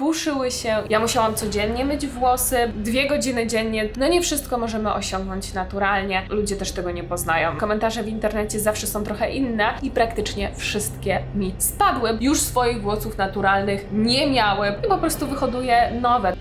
puszyły się. Ja musiałam codziennie myć włosy, dwie godziny dziennie. No nie wszystko możemy osiągnąć naturalnie. Ludzie też tego nie poznają. Komentarze w internecie zawsze są trochę inne i praktycznie wszystkie mi spadły. Już swoich włosów naturalnych nie miałem i po prostu wyhoduję nowe.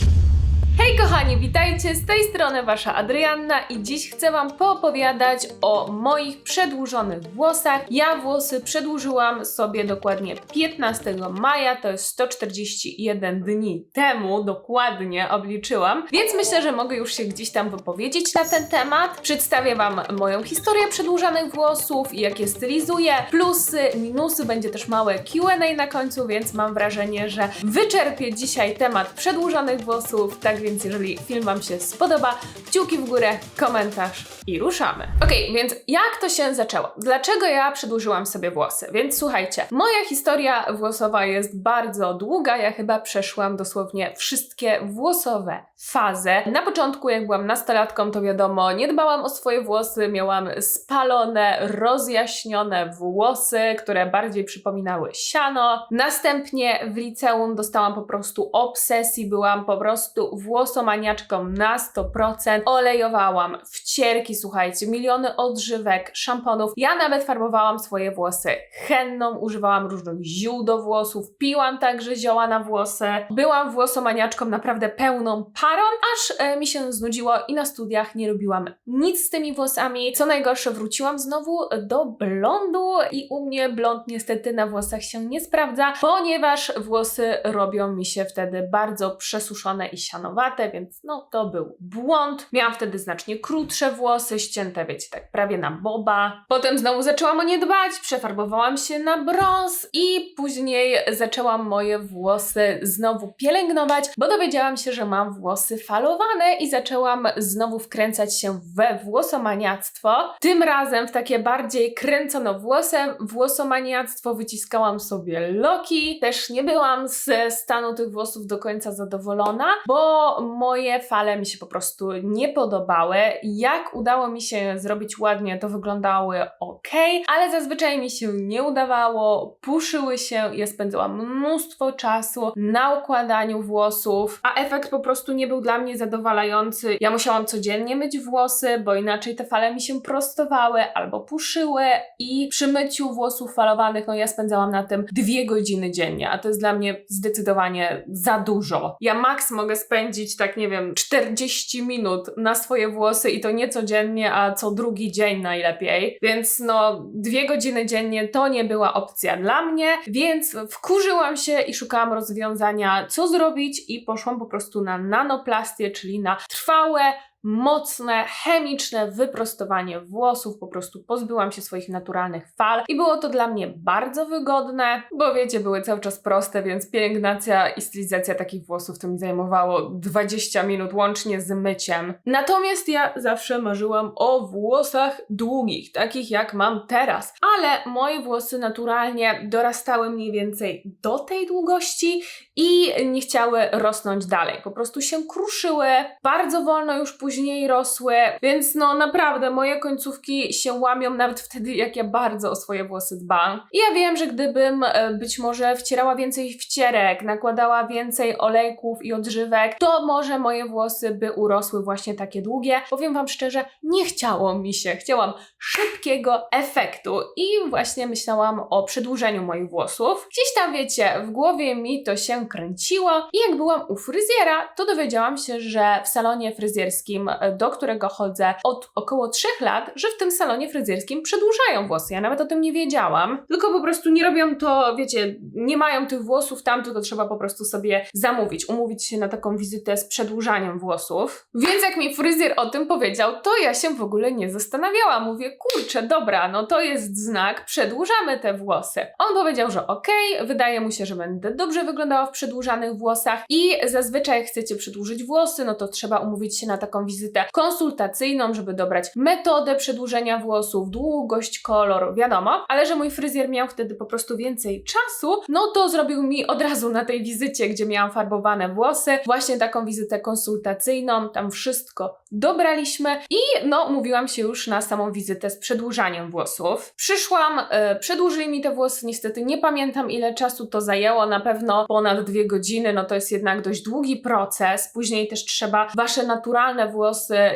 Kochani, witajcie, z tej strony Wasza Adrianna i dziś chcę Wam poopowiadać o moich przedłużonych włosach. Ja włosy przedłużyłam sobie dokładnie 15 maja, to jest 141 dni temu, dokładnie obliczyłam, więc myślę, że mogę już się gdzieś tam wypowiedzieć na ten temat. Przedstawię Wam moją historię przedłużanych włosów i jak je stylizuję, plusy, minusy, będzie też małe Q&A na końcu, więc mam wrażenie, że wyczerpię dzisiaj temat przedłużonych włosów, tak więc jeżeli film Wam się spodoba, kciuki w górę, komentarz i ruszamy. Okej, więc jak to się zaczęło? Dlaczego ja przedłużyłam sobie włosy? Więc słuchajcie, moja historia włosowa jest bardzo długa, ja chyba przeszłam dosłownie wszystkie włosowe fazy. Na początku, jak byłam nastolatką, to wiadomo, nie dbałam o swoje włosy, miałam spalone, rozjaśnione włosy, które bardziej przypominały siano. Następnie w liceum dostałam po prostu obsesji, byłam po prostu włosomaniaczką na 100%. Olejowałam wcierki, słuchajcie, miliony odżywek, szamponów. Ja nawet farbowałam swoje włosy henną, używałam różnych ziół do włosów, piłam także zioła na włosy. Byłam włosomaniaczką naprawdę pełną parą, aż e, mi się znudziło i na studiach nie robiłam nic z tymi włosami. Co najgorsze, wróciłam znowu do blondu i u mnie blond niestety na włosach się nie sprawdza, ponieważ włosy robią mi się wtedy bardzo przesuszone i sianowate, więc no to był błąd. Miałam wtedy znacznie krótsze włosy, ścięte wiecie, tak prawie na boba. Potem znowu zaczęłam o nie dbać, przefarbowałam się na brąz i później zaczęłam moje włosy znowu pielęgnować, bo dowiedziałam się, że mam włosy falowane i zaczęłam znowu wkręcać się we włosomaniactwo. Tym razem w takie bardziej kręconowłosem włosomaniactwo wyciskałam sobie loki. Też nie byłam ze stanu tych włosów do końca zadowolona, bo moje fale mi się po prostu nie podobały. Jak udało mi się zrobić ładnie, to wyglądały ok, ale zazwyczaj mi się nie udawało, puszyły się, ja spędzałam mnóstwo czasu na układaniu włosów, a efekt po prostu nie był dla mnie zadowalający. Ja musiałam codziennie myć włosy, bo inaczej te fale mi się prostowały albo puszyły i przy myciu włosów falowanych, no ja spędzałam na tym dwie godziny dziennie, a to jest dla mnie zdecydowanie za dużo. Ja maks mogę spędzić tak, nie wiem, 40 minut na swoje włosy i to nie codziennie, a co drugi dzień najlepiej, więc no dwie godziny dziennie to nie była opcja dla mnie, więc wkurzyłam się i szukałam rozwiązania, co zrobić i poszłam po prostu na nanoplastię, czyli na trwałe, mocne, chemiczne wyprostowanie włosów, po prostu pozbyłam się swoich naturalnych fal i było to dla mnie bardzo wygodne, bo wiecie, były cały czas proste, więc pielęgnacja i stylizacja takich włosów to mi zajmowało 20 minut łącznie z myciem. Natomiast ja zawsze marzyłam o włosach długich, takich jak mam teraz, ale moje włosy naturalnie dorastały mniej więcej do tej długości i nie chciały rosnąć dalej. Po prostu się kruszyły, bardzo wolno już później rosły, więc no naprawdę moje końcówki się łamią nawet wtedy, jak ja bardzo o swoje włosy dbam. I ja wiem, że gdybym e, być może wcierała więcej wcierek, nakładała więcej olejków i odżywek, to może moje włosy by urosły właśnie takie długie. Powiem Wam szczerze, nie chciało mi się. Chciałam szybkiego efektu i właśnie myślałam o przedłużeniu moich włosów. Gdzieś tam, wiecie, w głowie mi to się kręciło i jak byłam u fryzjera, to dowiedziałam się, że w salonie fryzjerskim, e, do którego chodzę od około 3 lat, że w tym salonie fryzjerskim przedłużają włosy. Ja nawet o tym nie wiedziałam, tylko po prostu nie robią to, wiecie, nie mają tych włosów tam, tylko trzeba po prostu sobie zamówić, umówić się na taką wizytę z przedłużaniem włosów. Więc jak mi fryzjer o tym powiedział, to ja się w ogóle nie zastanawiałam. Mówię, kurczę, dobra, no to jest znak, przedłużamy te włosy. On powiedział, że okej, wydaje mu się, że będę dobrze wyglądała w przedłużanych włosach i zazwyczaj jak chcecie przedłużyć włosy, no to trzeba umówić się na taką wizytę konsultacyjną, żeby dobrać metodę przedłużenia włosów, długość, kolor, wiadomo, ale że mój fryzjer miał wtedy po prostu więcej czasu, no to zrobił mi od razu na tej wizycie, gdzie miałam farbowane włosy, właśnie taką wizytę konsultacyjną, tam wszystko dobraliśmy i no mówiłam się już na samą wizytę z przedłużaniem włosów. Przyszłam, e, przedłużyli mi te włosy, niestety nie pamiętam ile czasu to zajęło, na pewno ponad dwie godziny, no to jest jednak dość długi proces. Później też trzeba wasze naturalne włosy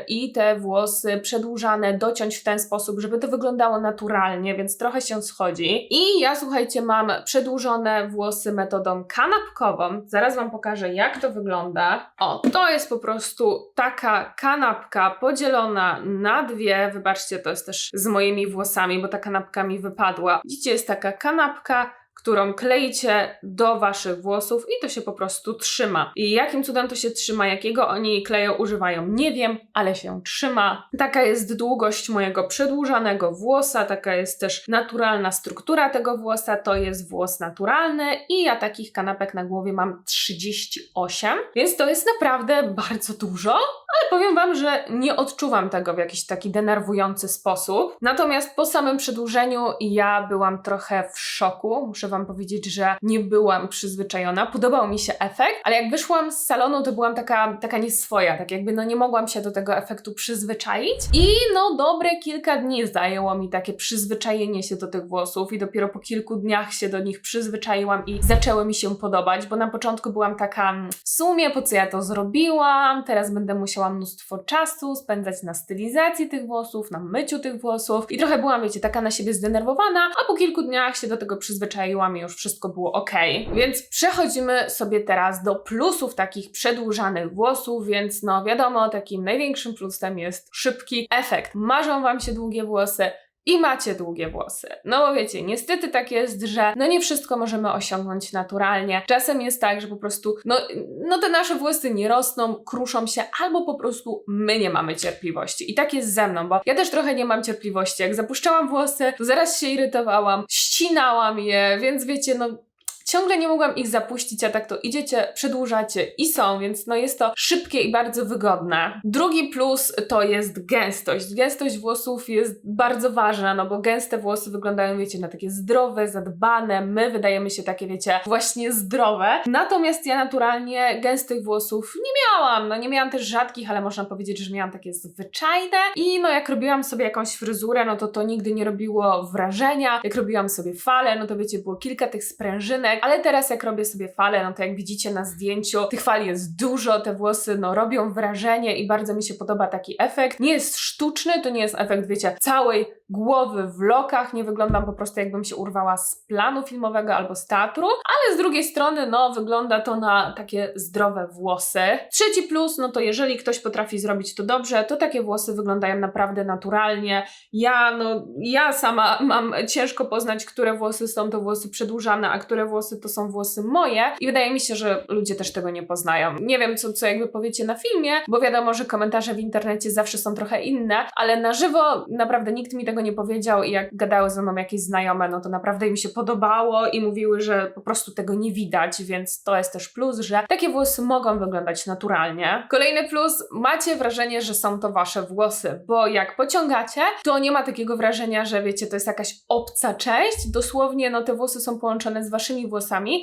i te włosy przedłużane dociąć w ten sposób, żeby to wyglądało naturalnie, więc trochę się schodzi. I ja słuchajcie, mam przedłużone włosy metodą kanapkową. Zaraz wam pokażę jak to wygląda. O, to jest po prostu taka kanapka podzielona na dwie. Wybaczcie, to jest też z moimi włosami, bo ta kanapka mi wypadła. Widzicie, jest taka kanapka, którą kleicie do waszych włosów i to się po prostu trzyma. I jakim cudem to się trzyma, jakiego oni kleju używają, nie wiem, ale się trzyma. Taka jest długość mojego przedłużanego włosa, taka jest też naturalna struktura tego włosa, to jest włos naturalny i ja takich kanapek na głowie mam 38, więc to jest naprawdę bardzo dużo, ale powiem wam, że nie odczuwam tego w jakiś taki denerwujący sposób. Natomiast po samym przedłużeniu ja byłam trochę w szoku. Muszę wam powiedzieć, że nie byłam przyzwyczajona. Podobał mi się efekt, ale jak wyszłam z salonu, to byłam taka, taka nieswoja, tak jakby no nie mogłam się do tego efektu przyzwyczaić. I no dobre kilka dni zajęło mi takie przyzwyczajenie się do tych włosów i dopiero po kilku dniach się do nich przyzwyczaiłam i zaczęły mi się podobać, bo na początku byłam taka mm, w sumie po co ja to zrobiłam, teraz będę musiała mnóstwo czasu spędzać na stylizacji tych włosów, na myciu tych włosów i trochę byłam, wiecie, taka na siebie zdenerwowana, a po kilku dniach się do tego przyzwyczaiłam i już wszystko było ok. Więc przechodzimy sobie teraz do plusów takich przedłużanych włosów, więc no wiadomo, takim największym plusem jest szybki efekt. Marzą Wam się długie włosy, i macie długie włosy. No wiecie, niestety tak jest, że no nie wszystko możemy osiągnąć naturalnie. Czasem jest tak, że po prostu no, no te nasze włosy nie rosną, kruszą się, albo po prostu my nie mamy cierpliwości. I tak jest ze mną, bo ja też trochę nie mam cierpliwości. Jak zapuszczałam włosy, to zaraz się irytowałam, ścinałam je, więc wiecie, no ciągle nie mogłam ich zapuścić, a tak to idziecie, przedłużacie i są, więc no jest to szybkie i bardzo wygodne. Drugi plus to jest gęstość. Gęstość włosów jest bardzo ważna, no bo gęste włosy wyglądają, wiecie, na takie zdrowe, zadbane, my wydajemy się takie, wiecie, właśnie zdrowe. Natomiast ja naturalnie gęstych włosów nie miałam, no nie miałam też rzadkich, ale można powiedzieć, że miałam takie zwyczajne i no jak robiłam sobie jakąś fryzurę, no to to nigdy nie robiło wrażenia. Jak robiłam sobie fale, no to wiecie, było kilka tych sprężynek, ale teraz jak robię sobie fale, no to jak widzicie na zdjęciu, tych fal jest dużo, te włosy no robią wrażenie i bardzo mi się podoba taki efekt. Nie jest sztuczny, to nie jest efekt, wiecie, całej głowy w lokach, nie wyglądam po prostu jakbym się urwała z planu filmowego albo z teatru, ale z drugiej strony, no, wygląda to na takie zdrowe włosy. Trzeci plus, no to jeżeli ktoś potrafi zrobić to dobrze, to takie włosy wyglądają naprawdę naturalnie. Ja, no, ja sama mam ciężko poznać, które włosy są to włosy przedłużane, a które włosy to są włosy moje i wydaje mi się, że ludzie też tego nie poznają. Nie wiem, co, co jakby powiecie na filmie, bo wiadomo, że komentarze w internecie zawsze są trochę inne, ale na żywo naprawdę nikt mi tego nie powiedział i jak gadały ze mną jakieś znajome, no to naprawdę im się podobało i mówiły, że po prostu tego nie widać, więc to jest też plus, że takie włosy mogą wyglądać naturalnie. Kolejny plus, macie wrażenie, że są to wasze włosy, bo jak pociągacie, to nie ma takiego wrażenia, że wiecie, to jest jakaś obca część, dosłownie no te włosy są połączone z waszymi włosami,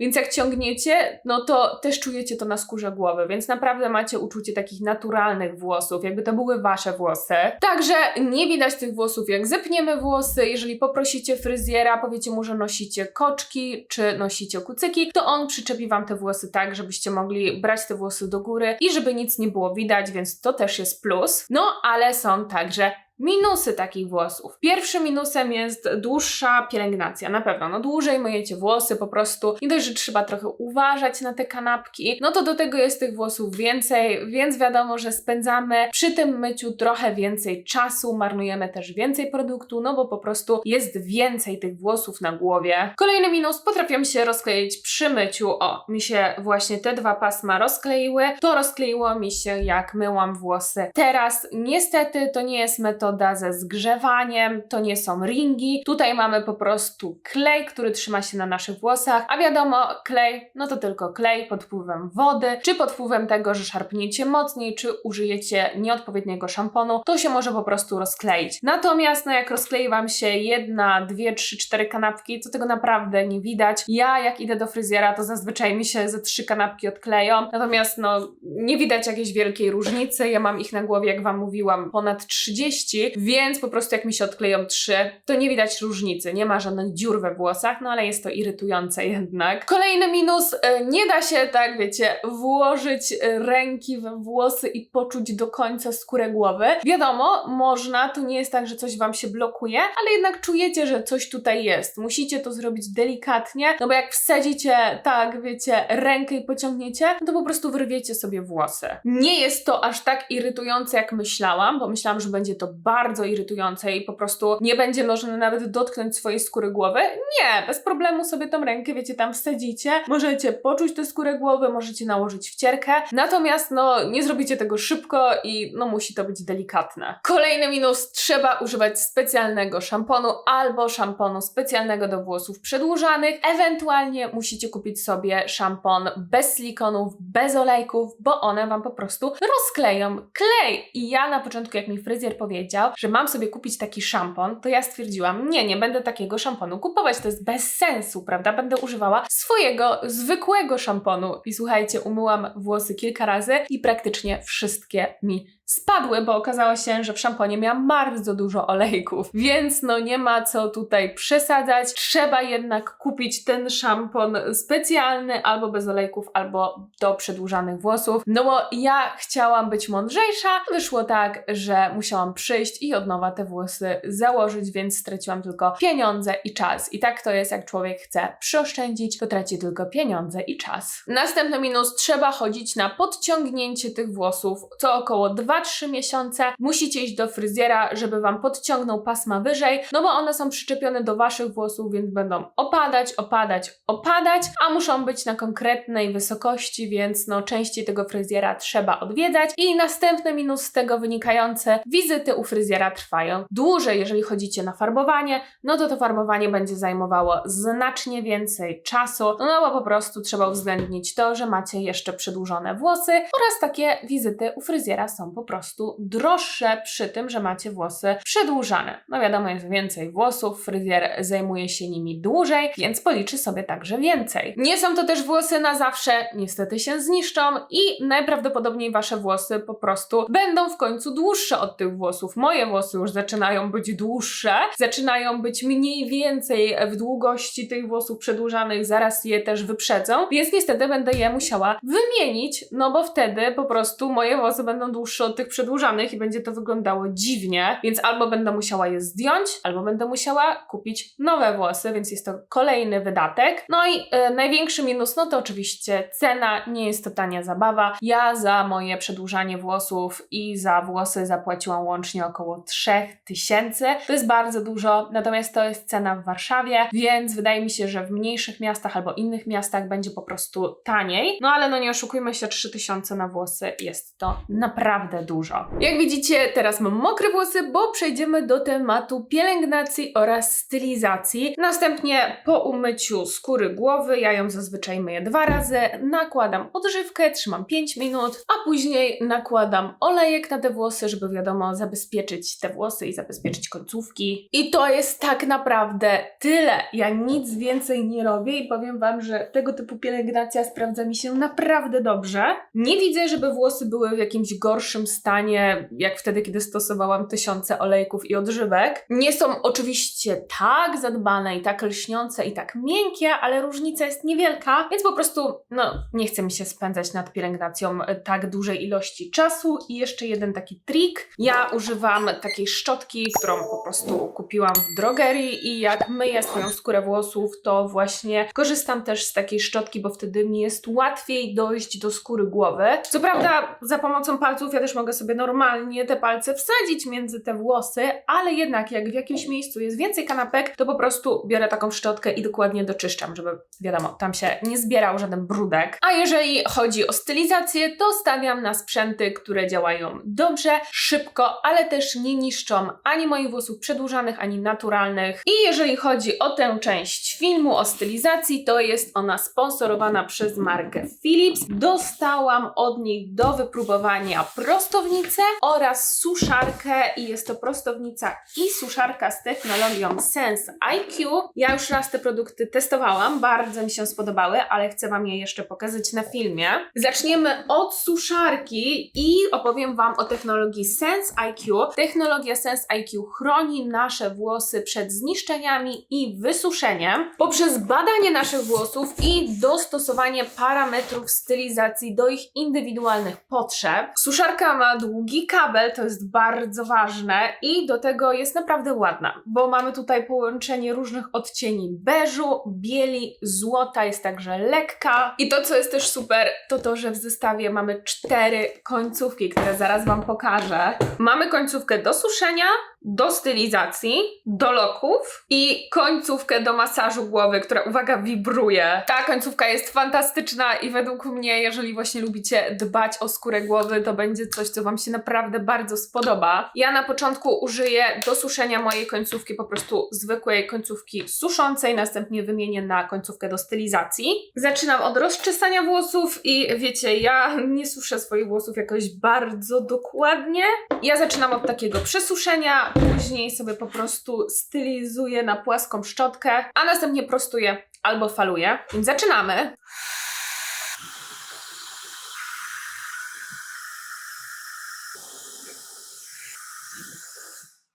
więc jak ciągniecie, no to też czujecie to na skórze głowy, więc naprawdę macie uczucie takich naturalnych włosów, jakby to były wasze włosy. Także nie widać tych włosów jak zepniemy włosy, jeżeli poprosicie fryzjera, powiecie mu, że nosicie koczki, czy nosicie kucyki, to on przyczepi wam te włosy tak, żebyście mogli brać te włosy do góry i żeby nic nie było widać, więc to też jest plus. No, ale są także Minusy takich włosów. Pierwszym minusem jest dłuższa pielęgnacja, na pewno. No dłużej myjecie włosy, po prostu nie dość, że trzeba trochę uważać na te kanapki, no to do tego jest tych włosów więcej, więc wiadomo, że spędzamy przy tym myciu trochę więcej czasu, marnujemy też więcej produktu, no bo po prostu jest więcej tych włosów na głowie. Kolejny minus, potrafią się rozkleić przy myciu. O, mi się właśnie te dwa pasma rozkleiły. To rozkleiło mi się jak myłam włosy. Teraz niestety to nie jest metoda metoda ze zgrzewaniem, to nie są ringi. Tutaj mamy po prostu klej, który trzyma się na naszych włosach, a wiadomo, klej, no to tylko klej pod wpływem wody, czy pod wpływem tego, że szarpniecie mocniej, czy użyjecie nieodpowiedniego szamponu, to się może po prostu rozkleić. Natomiast, no jak rozklei Wam się jedna, dwie, trzy, cztery kanapki, to tego naprawdę nie widać. Ja jak idę do fryzjera, to zazwyczaj mi się ze trzy kanapki odkleją, natomiast no nie widać jakiejś wielkiej różnicy. Ja mam ich na głowie, jak Wam mówiłam, ponad 30, więc po prostu jak mi się odkleją trzy, to nie widać różnicy. Nie ma żadnych dziur we włosach, no ale jest to irytujące jednak. Kolejny minus, e, nie da się tak, wiecie, włożyć e, ręki we włosy i poczuć do końca skórę głowy. Wiadomo, można, to nie jest tak, że coś Wam się blokuje, ale jednak czujecie, że coś tutaj jest. Musicie to zrobić delikatnie, no bo jak wsadzicie, tak, wiecie, rękę i pociągniecie, no to po prostu wyrwiecie sobie włosy. Nie jest to aż tak irytujące, jak myślałam, bo myślałam, że będzie to bardzo irytujące i po prostu nie będzie można nawet dotknąć swojej skóry głowy. Nie, bez problemu sobie tą rękę, wiecie, tam wsadzicie. Możecie poczuć tę skórę głowy, możecie nałożyć wcierkę. Natomiast, no, nie zrobicie tego szybko i, no, musi to być delikatne. Kolejny minus, trzeba używać specjalnego szamponu albo szamponu specjalnego do włosów przedłużanych. Ewentualnie musicie kupić sobie szampon bez silikonów, bez olejków, bo one Wam po prostu rozkleją klej. I ja na początku, jak mi fryzjer powiedział, że mam sobie kupić taki szampon, to ja stwierdziłam, nie, nie będę takiego szamponu kupować, to jest bez sensu, prawda? Będę używała swojego zwykłego szamponu. I słuchajcie, umyłam włosy kilka razy i praktycznie wszystkie mi spadły, bo okazało się, że w szamponie miałam bardzo dużo olejków, więc no nie ma co tutaj przesadzać. Trzeba jednak kupić ten szampon specjalny albo bez olejków, albo do przedłużanych włosów. No bo ja chciałam być mądrzejsza, wyszło tak, że musiałam przyjść i od nowa te włosy założyć, więc straciłam tylko pieniądze i czas. I tak to jest, jak człowiek chce przyoszczędzić, to traci tylko pieniądze i czas. Następny minus, trzeba chodzić na podciągnięcie tych włosów co około 2-3 miesiące. Musicie iść do fryzjera, żeby Wam podciągnął pasma wyżej, no bo one są przyczepione do Waszych włosów, więc będą opadać, opadać, opadać, a muszą być na konkretnej wysokości, więc no częściej tego fryzjera trzeba odwiedzać. I następny minus z tego wynikający, wizyty u fryzjera trwają dłużej, jeżeli chodzicie na farbowanie, no to to farbowanie będzie zajmowało znacznie więcej czasu, no bo po prostu trzeba uwzględnić to, że macie jeszcze przedłużone włosy oraz takie wizyty u fryzjera są po prostu droższe przy tym, że macie włosy przedłużane. No wiadomo, jest więcej włosów, fryzjer zajmuje się nimi dłużej, więc policzy sobie także więcej. Nie są to też włosy na zawsze, niestety się zniszczą i najprawdopodobniej wasze włosy po prostu będą w końcu dłuższe od tych włosów. Moje włosy już zaczynają być dłuższe, zaczynają być mniej więcej w długości tych włosów przedłużanych, zaraz je też wyprzedzą, więc niestety będę je musiała wymienić, no bo wtedy po prostu moje włosy będą dłuższe od tych przedłużanych i będzie to wyglądało dziwnie, więc albo będę musiała je zdjąć, albo będę musiała kupić nowe włosy, więc jest to kolejny wydatek. No i e, największy minus, no to oczywiście cena, nie jest to tania zabawa. Ja za moje przedłużanie włosów i za włosy zapłaciłam łącznie około 3000. To jest bardzo dużo, natomiast to jest cena w Warszawie, więc wydaje mi się, że w mniejszych miastach albo innych miastach będzie po prostu taniej. No ale no nie oszukujmy się, 3000 na włosy jest to naprawdę dużo. Jak widzicie, teraz mam mokre włosy, bo przejdziemy do tematu pielęgnacji oraz stylizacji. Następnie po umyciu skóry głowy, ja ją zazwyczaj myję dwa razy, nakładam odżywkę, trzymam 5 minut, a później nakładam olejek na te włosy, żeby wiadomo zabezpieczyć te włosy i zabezpieczyć końcówki. I to jest tak naprawdę tyle. Ja nic więcej nie robię i powiem Wam, że tego typu pielęgnacja sprawdza mi się naprawdę dobrze. Nie widzę, żeby włosy były w jakimś gorszym stanie, jak wtedy, kiedy stosowałam tysiące olejków i odżywek. Nie są oczywiście tak zadbane i tak lśniące i tak miękkie, ale różnica jest niewielka, więc po prostu, no, nie chcę mi się spędzać nad pielęgnacją e, tak dużej ilości czasu. I jeszcze jeden taki trik. Ja używam takiej szczotki, którą po prostu kupiłam w drogerii i jak myję swoją skórę włosów, to właśnie korzystam też z takiej szczotki, bo wtedy mi jest łatwiej dojść do skóry głowy. Co prawda, za pomocą palców ja też mogę sobie normalnie te palce wsadzić między te włosy, ale jednak jak w jakimś miejscu jest więcej kanapek, to po prostu biorę taką szczotkę i dokładnie doczyszczam, żeby wiadomo, tam się nie zbierał żaden brudek. A jeżeli chodzi o stylizację, to stawiam na sprzęty, które działają dobrze, szybko, ale też nie niszczą ani moich włosów przedłużanych, ani naturalnych. I jeżeli chodzi o tę część filmu, o stylizacji, to jest ona sponsorowana przez markę Philips. Dostałam od nich do wypróbowania prostownicę oraz suszarkę i jest to prostownica i suszarka z technologią Sense IQ. Ja już raz te produkty testowałam, bardzo mi się spodobały, ale chcę Wam je jeszcze pokazać na filmie. Zaczniemy od suszarki i opowiem Wam o technologii Sense IQ. Technologia Sense IQ chroni nasze włosy przed zniszczeniami i wysuszeniem poprzez badanie naszych włosów i dostosowanie parametrów stylizacji do ich indywidualnych potrzeb. Suszarka ma długi kabel, to jest bardzo ważne i do tego jest naprawdę ładna, bo mamy tutaj połączenie różnych odcieni beżu, bieli, złota, jest także lekka. I to, co jest też super, to to, że w zestawie mamy cztery końcówki, które zaraz Wam pokażę. Mamy końcówkę do suszenia, do stylizacji, do loków i końcówkę do masażu głowy, która, uwaga, wibruje. Ta końcówka jest fantastyczna i według mnie, jeżeli właśnie lubicie dbać o skórę głowy, to będzie coś, co Wam się naprawdę bardzo spodoba. Ja na początku użyję do suszenia mojej końcówki po prostu zwykłej końcówki suszącej, następnie wymienię na końcówkę do stylizacji. Zaczynam od rozczesania włosów i wiecie, ja nie suszę swoich włosów jakoś bardzo dokładnie. Ja zaczynam od takiego przesuszenia, później sobie po prostu stylizuję na płaską szczotkę, a następnie prostuję albo faluję. Więc zaczynamy.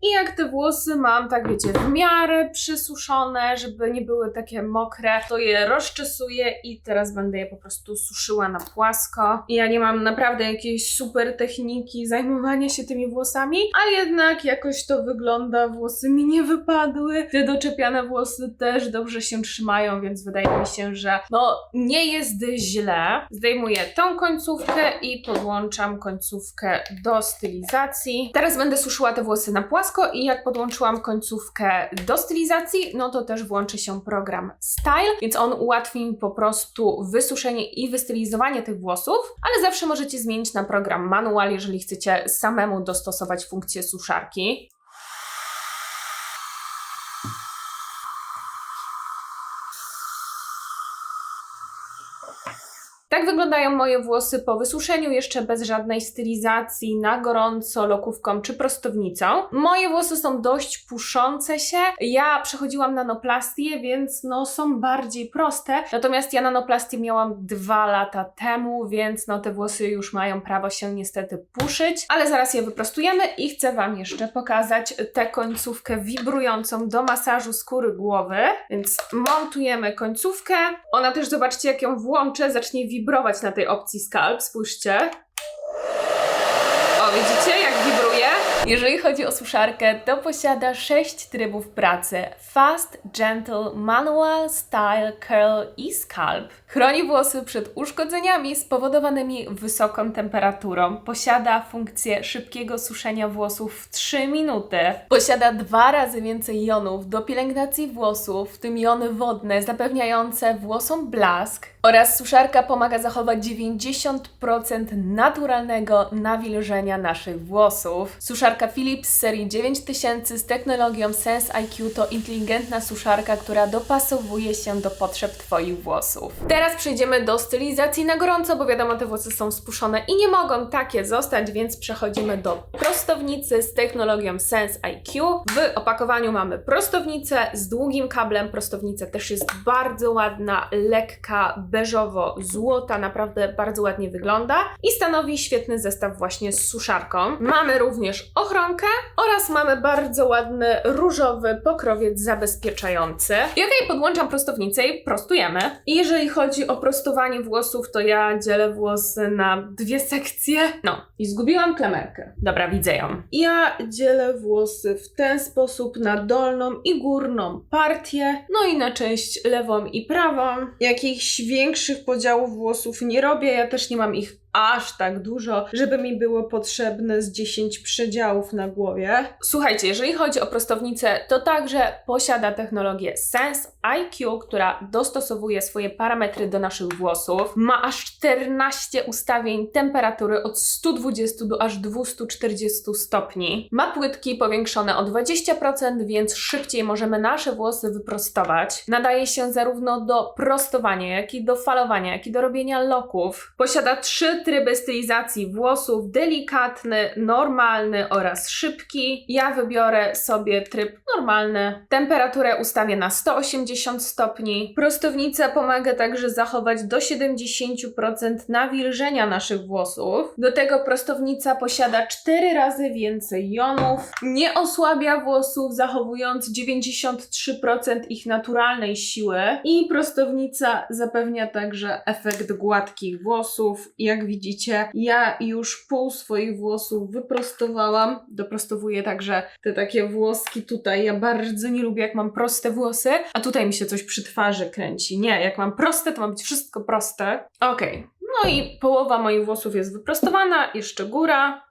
I jak te włosy mam, tak wiecie, w miarę przysuszone, żeby nie były takie mokre, to je rozczesuję i teraz będę je po prostu suszyła na płasko. I ja nie mam naprawdę jakiejś super techniki zajmowania się tymi włosami, a jednak jakoś to wygląda, włosy mi nie wypadły. Te doczepiane włosy też dobrze się trzymają, więc wydaje mi się, że no nie jest źle. Zdejmuję tą końcówkę i podłączam końcówkę do stylizacji. Teraz będę suszyła te włosy na płasko i jak podłączyłam końcówkę do stylizacji, no to też włączy się program Style, więc on ułatwi mi po prostu wysuszenie i wystylizowanie tych włosów, ale zawsze możecie zmienić na program manual, jeżeli chcecie samemu dostosować funkcję suszarki. Tak wyglądają moje włosy po wysuszeniu, jeszcze bez żadnej stylizacji, na gorąco, lokówką czy prostownicą. Moje włosy są dość puszące się. Ja przechodziłam nanoplastię, więc no są bardziej proste. Natomiast ja nanoplastię miałam dwa lata temu, więc no te włosy już mają prawo się niestety puszyć. Ale zaraz je wyprostujemy i chcę Wam jeszcze pokazać tę końcówkę wibrującą do masażu skóry głowy. Więc montujemy końcówkę. Ona też, zobaczcie jak ją włączę, zacznie wibrować na tej opcji scalp, spójrzcie. O, widzicie jak wibruje? Jeżeli chodzi o suszarkę, to posiada 6 trybów pracy: Fast, Gentle, Manual, Style, Curl i Scalp. Chroni włosy przed uszkodzeniami spowodowanymi wysoką temperaturą. Posiada funkcję szybkiego suszenia włosów w 3 minuty. Posiada dwa razy więcej jonów do pielęgnacji włosów, w tym jony wodne zapewniające włosom blask. Oraz suszarka pomaga zachować 90% naturalnego nawilżenia naszych włosów. Suszarka Philips z serii 9000 z technologią Sense IQ to inteligentna suszarka, która dopasowuje się do potrzeb Twoich włosów. Teraz przejdziemy do stylizacji na gorąco, bo wiadomo, te włosy są spuszczone i nie mogą takie zostać, więc przechodzimy do prostownicy z technologią Sense IQ. W opakowaniu mamy prostownicę z długim kablem. Prostownica też jest bardzo ładna, lekka, beżowo-złota, naprawdę bardzo ładnie wygląda i stanowi świetny zestaw właśnie z suszarką. Mamy również ochronkę oraz mamy bardzo ładny różowy pokrowiec zabezpieczający. I okej, podłączam prostownicę i prostujemy. I jeżeli chodzi o prostowanie włosów, to ja dzielę włosy na dwie sekcje. No, i zgubiłam klamerkę. Dobra, widzę ją. Ja dzielę włosy w ten sposób na dolną i górną partię, no i na część lewą i prawą. Jakichś większych podziałów włosów nie robię, ja też nie mam ich aż tak dużo, żeby mi było potrzebne z 10 przedziałów na głowie. Słuchajcie, jeżeli chodzi o prostownicę, to także posiada technologię Sense IQ, która dostosowuje swoje parametry do naszych włosów. Ma aż 14 ustawień temperatury od 120 do aż 240 stopni. Ma płytki powiększone o 20%, więc szybciej możemy nasze włosy wyprostować. Nadaje się zarówno do prostowania, jak i do falowania, jak i do robienia loków. Posiada trzy tryby stylizacji włosów: delikatny, normalny oraz szybki. Ja wybiorę sobie tryb normalny. Temperaturę ustawię na 180 stopni. Prostownica pomaga także zachować do 70% nawilżenia naszych włosów. Do tego prostownica posiada 4 razy więcej jonów. Nie osłabia włosów, zachowując 93% ich naturalnej siły. I prostownica zapewnia także efekt gładkich włosów. Jak widzicie, ja już pół swoich włosów wyprostowałam. Doprostowuję także te takie włoski tutaj. Ja bardzo nie lubię, jak mam proste włosy, a tutaj mi się coś przy twarzy kręci. Nie, jak mam proste, to ma być wszystko proste. Okej. No i połowa moich włosów jest wyprostowana, jeszcze góra.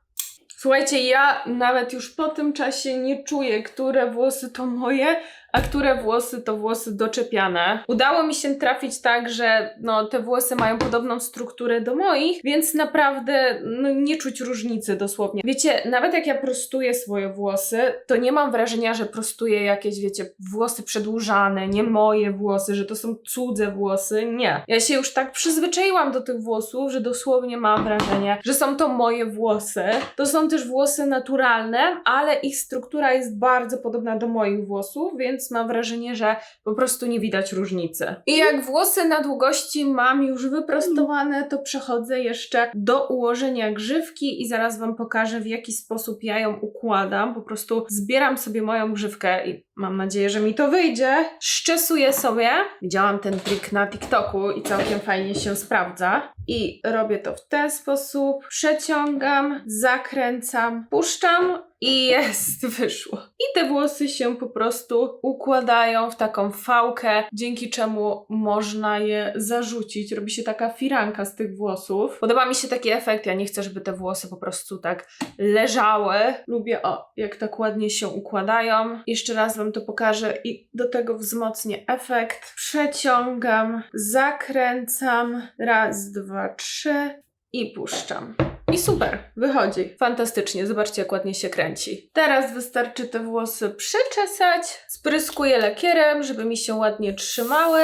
Słuchajcie, ja nawet już po tym czasie nie czuję, które włosy to moje, a które włosy to włosy doczepiane. Udało mi się trafić tak, że no, te włosy mają podobną strukturę do moich, więc naprawdę no, nie czuć różnicy dosłownie. Wiecie, nawet jak ja prostuję swoje włosy, to nie mam wrażenia, że prostuję jakieś, wiecie, włosy przedłużane, nie moje włosy, że to są cudze włosy. Nie. Ja się już tak przyzwyczaiłam do tych włosów, że dosłownie mam wrażenie, że są to moje włosy. To są też włosy naturalne, ale ich struktura jest bardzo podobna do moich włosów, więc mam wrażenie, że po prostu nie widać różnicy. I jak włosy na długości mam już wyprostowane, to przechodzę jeszcze do ułożenia grzywki i zaraz Wam pokażę, w jaki sposób ja ją układam. Po prostu zbieram sobie moją grzywkę i mam nadzieję, że mi to wyjdzie. Szczesuję sobie. Widziałam ten trik na TikToku i całkiem fajnie się sprawdza. I robię to w ten sposób. Przeciągam, zakręcam, puszczam i jest, wyszło. I te włosy się po prostu układają w taką fałkę, dzięki czemu można je zarzucić. Robi się taka firanka z tych włosów. Podoba mi się taki efekt. Ja nie chcę, żeby te włosy po prostu tak leżały. Lubię, o, jak tak ładnie się układają. Jeszcze raz to pokażę i do tego wzmocnię efekt. Przeciągam, zakręcam. Raz, dwa, trzy i puszczam. I super, wychodzi. Fantastycznie, zobaczcie jak ładnie się kręci. Teraz wystarczy te włosy przeczesać. Spryskuję lakierem, żeby mi się ładnie trzymały.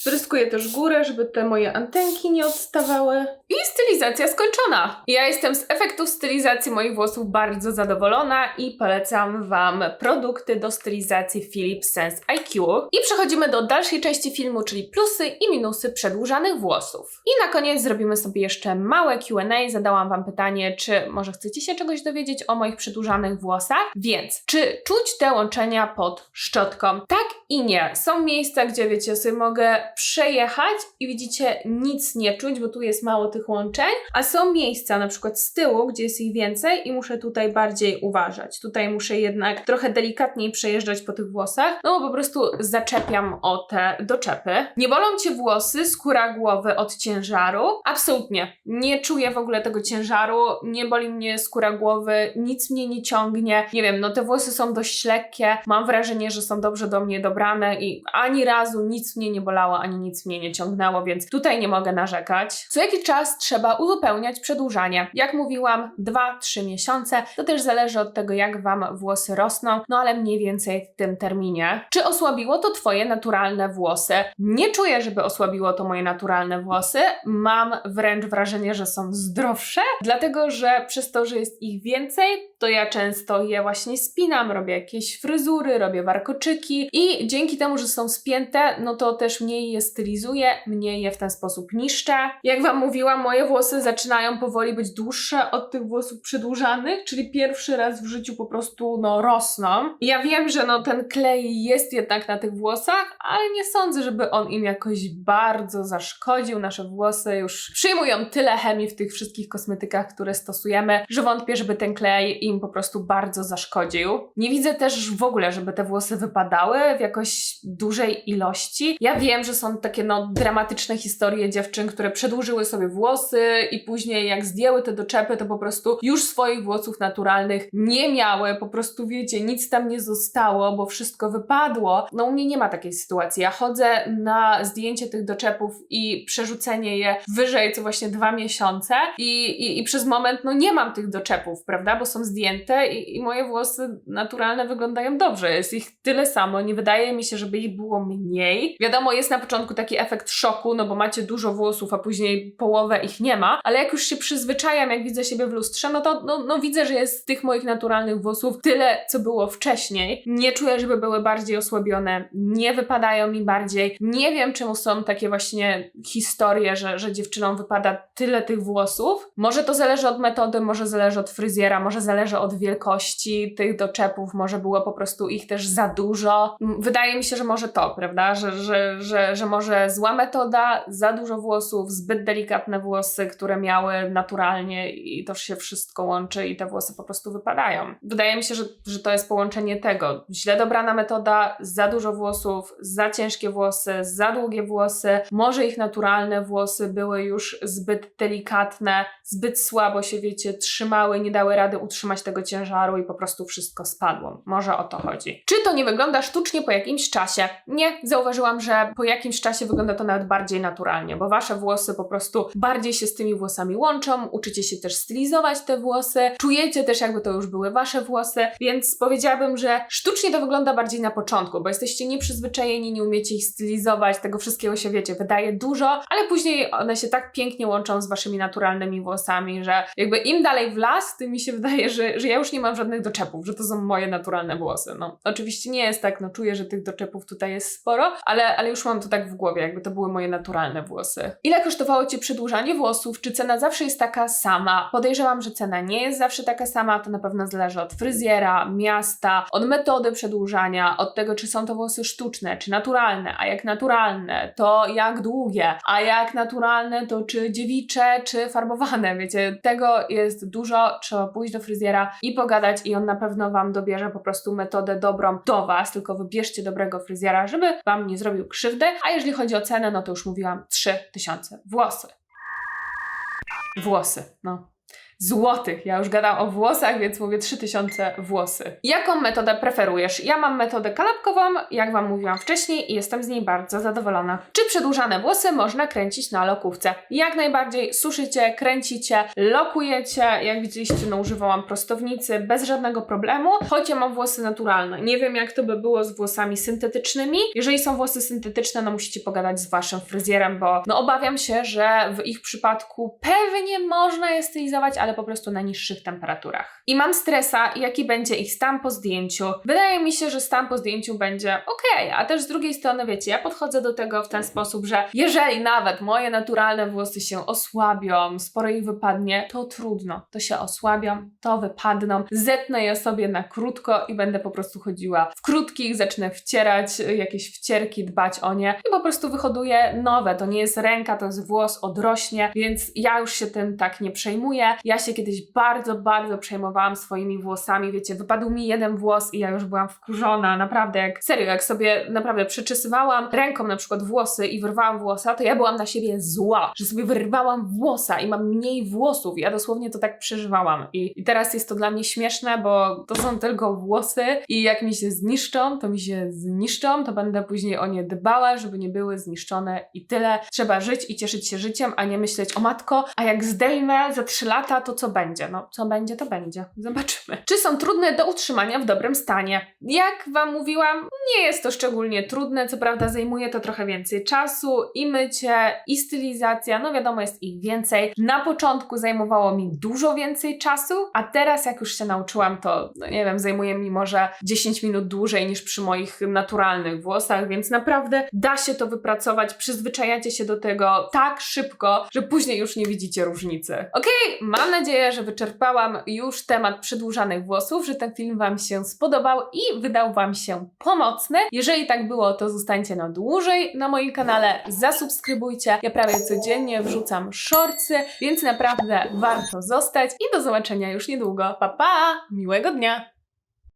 Spryskuję też górę, żeby te moje antenki nie odstawały. I stylizacja skończona. Ja jestem z efektów stylizacji moich włosów bardzo zadowolona i polecam Wam produkty do stylizacji Philips Sense IQ. I przechodzimy do dalszej części filmu, czyli plusy i minusy przedłużanych włosów. I na koniec zrobimy sobie jeszcze małe Q&A. Zadałam Wam pytanie, czy może chcecie się czegoś dowiedzieć o moich przedłużanych włosach? Więc, czy czuć te łączenia pod szczotką? Tak i nie. Są miejsca, gdzie wiecie, sobie mogę przejechać i widzicie, nic nie czuć, bo tu jest mało tych łączeń, a są miejsca na przykład z tyłu, gdzie jest ich więcej i muszę tutaj bardziej uważać. Tutaj muszę jednak trochę delikatniej przejeżdżać po tych włosach, no bo po prostu zaczepiam o te doczepy. Nie bolą Cię włosy, skóra głowy od ciężaru? Absolutnie. Nie czuję w ogóle tego ciężaru, nie boli mnie skóra głowy, nic mnie nie ciągnie. Nie wiem, no te włosy są dość lekkie, mam wrażenie, że są dobrze do mnie dobrane i ani razu nic mnie nie bolało, ani nic mnie nie ciągnęło, więc tutaj nie mogę narzekać. Co jakiś czas trzeba uzupełniać przedłużanie. Jak mówiłam, 2-3 miesiące. To też zależy od tego, jak Wam włosy rosną, no ale mniej więcej w tym terminie. Czy osłabiło to Twoje naturalne włosy? Nie czuję, żeby osłabiło to moje naturalne włosy. Mam wręcz wrażenie, że są zdrowsze, dlatego że przez to, że jest ich więcej, to ja często je właśnie spinam, robię jakieś fryzury, robię warkoczyki i dzięki temu, że są spięte, no to też mniej je stylizuję, mniej je w ten sposób niszczę. Jak Wam mówiłam, moje włosy zaczynają powoli być dłuższe od tych włosów przedłużanych, czyli pierwszy raz w życiu po prostu no rosną. Ja wiem, że no ten klej jest jednak na tych włosach, ale nie sądzę, żeby on im jakoś bardzo zaszkodził. Nasze włosy już przyjmują tyle chemii w tych wszystkich kosmetykach, które stosujemy, że wątpię, żeby ten klej im po prostu bardzo zaszkodził. Nie widzę też w ogóle, żeby te włosy wypadały w jakoś dużej ilości. Ja wiem, że są takie no dramatyczne historie dziewczyn, które przedłużyły sobie włosy i później jak zdjęły te doczepy, to po prostu już swoich włosów naturalnych nie miały, po prostu wiecie, nic tam nie zostało, bo wszystko wypadło. No u mnie nie ma takiej sytuacji. Ja chodzę na zdjęcie tych doczepów i przerzucenie je wyżej co właśnie dwa miesiące i, i, i przez moment no nie mam tych doczepów, prawda, bo są zdjęte i, i moje włosy naturalne wyglądają dobrze. Jest ich tyle samo, nie wydaje mi się, żeby ich było mniej. Wiadomo, jest na taki efekt szoku, no bo macie dużo włosów, a później połowę ich nie ma, ale jak już się przyzwyczajam, jak widzę siebie w lustrze, no to no, no widzę, że jest tych moich naturalnych włosów tyle, co było wcześniej. Nie czuję, żeby były bardziej osłabione, nie wypadają mi bardziej. Nie wiem, czemu są takie właśnie historie, że, że dziewczynom wypada tyle tych włosów. Może to zależy od metody, może zależy od fryzjera, może zależy od wielkości tych doczepów, może było po prostu ich też za dużo. Wydaje mi się, że może to, prawda? Że, że, że, że może zła metoda, za dużo włosów, zbyt delikatne włosy, które miały naturalnie i to się wszystko łączy i te włosy po prostu wypadają. Wydaje mi się, że, że to jest połączenie tego. Źle dobrana metoda, za dużo włosów, za ciężkie włosy, za długie włosy, może ich naturalne włosy były już zbyt delikatne, zbyt słabo się, wiecie, trzymały, nie dały rady utrzymać tego ciężaru i po prostu wszystko spadło. Może o to chodzi. Czy to nie wygląda sztucznie po jakimś czasie? Nie, zauważyłam, że po jakimś czasie wygląda to nawet bardziej naturalnie, bo wasze włosy po prostu bardziej się z tymi włosami łączą, uczycie się też stylizować te włosy, czujecie też jakby to już były wasze włosy, więc powiedziałabym, że sztucznie to wygląda bardziej na początku, bo jesteście nieprzyzwyczajeni, nie umiecie ich stylizować, tego wszystkiego się wiecie, wydaje dużo, ale później one się tak pięknie łączą z waszymi naturalnymi włosami, że jakby im dalej w las, tym mi się wydaje, że, że ja już nie mam żadnych doczepów, że to są moje naturalne włosy. No, oczywiście nie jest tak, no czuję, że tych doczepów tutaj jest sporo, ale, ale już mam to tak w głowie, jakby to były moje naturalne włosy. Ile kosztowało Cię przedłużanie włosów? Czy cena zawsze jest taka sama? Podejrzewam, że cena nie jest zawsze taka sama, to na pewno zależy od fryzjera, miasta, od metody przedłużania, od tego, czy są to włosy sztuczne, czy naturalne, a jak naturalne, to jak długie, a jak naturalne, to czy dziewicze, czy farbowane, wiecie, tego jest dużo, trzeba pójść do fryzjera i pogadać i on na pewno Wam dobierze po prostu metodę dobrą do Was, tylko wybierzcie dobrego fryzjera, żeby Wam nie zrobił krzywdy, a jeżeli chodzi o cenę, no to już mówiłam 3000 włosy. Włosy, no. Złotych. Ja już gadam o włosach, więc mówię 3000 włosy. Jaką metodę preferujesz? Ja mam metodę kanapkową, jak Wam mówiłam wcześniej i jestem z niej bardzo zadowolona. Czy przedłużane włosy można kręcić na lokówce? Jak najbardziej suszycie, kręcicie, lokujecie. Jak widzieliście, no używałam prostownicy bez żadnego problemu, choć ja mam włosy naturalne. Nie wiem, jak to by było z włosami syntetycznymi. Jeżeli są włosy syntetyczne, no musicie pogadać z Waszym fryzjerem, bo no obawiam się, że w ich przypadku pewnie można je stylizować, ale po prostu na niższych temperaturach. I mam stresa, jaki będzie ich stan po zdjęciu. Wydaje mi się, że stan po zdjęciu będzie ok, a też z drugiej strony, wiecie, ja podchodzę do tego w ten sposób, że jeżeli nawet moje naturalne włosy się osłabią, sporo ich wypadnie, to trudno. To się osłabią, to wypadną. Zetnę je sobie na krótko i będę po prostu chodziła w krótkich, zacznę wcierać y, jakieś wcierki, dbać o nie i po prostu wyhoduję nowe. To nie jest ręka, to jest włos, odrośnie, więc ja już się tym tak nie przejmuję. Ja się kiedyś bardzo, bardzo przejmowałam swoimi włosami, wiecie, wypadł mi jeden włos i ja już byłam wkurzona, naprawdę, jak serio, jak sobie naprawdę przeczesywałam ręką na przykład włosy i wyrwałam włosa, to ja byłam na siebie zła, że sobie wyrwałam włosa i mam mniej włosów. Ja dosłownie to tak przeżywałam i, i teraz jest to dla mnie śmieszne, bo to są tylko włosy i jak mi się zniszczą, to mi się zniszczą, to będę później o nie dbała, żeby nie były zniszczone i tyle. Trzeba żyć i cieszyć się życiem, a nie myśleć o matko, a jak zdejmę za trzy lata, to co będzie? No, co będzie, to będzie. Zobaczymy. Czy są trudne do utrzymania w dobrym stanie? Jak Wam mówiłam, nie jest to szczególnie trudne, co prawda zajmuje to trochę więcej czasu i mycie, i stylizacja, no wiadomo, jest ich więcej. Na początku zajmowało mi dużo więcej czasu, a teraz jak już się nauczyłam, to no nie wiem, zajmuje mi może 10 minut dłużej niż przy moich naturalnych włosach, więc naprawdę da się to wypracować, przyzwyczajacie się do tego tak szybko, że później już nie widzicie różnicy. Okej, mam nadzieję, że wyczerpałam już temat przedłużanych włosów, że ten film Wam się spodobał i wydał Wam się pomocny. Jeżeli tak było, to zostańcie na dłużej na moim kanale, zasubskrybujcie. Ja prawie codziennie wrzucam shortsy, więc naprawdę warto zostać i do zobaczenia już niedługo. Pa pa! Miłego dnia!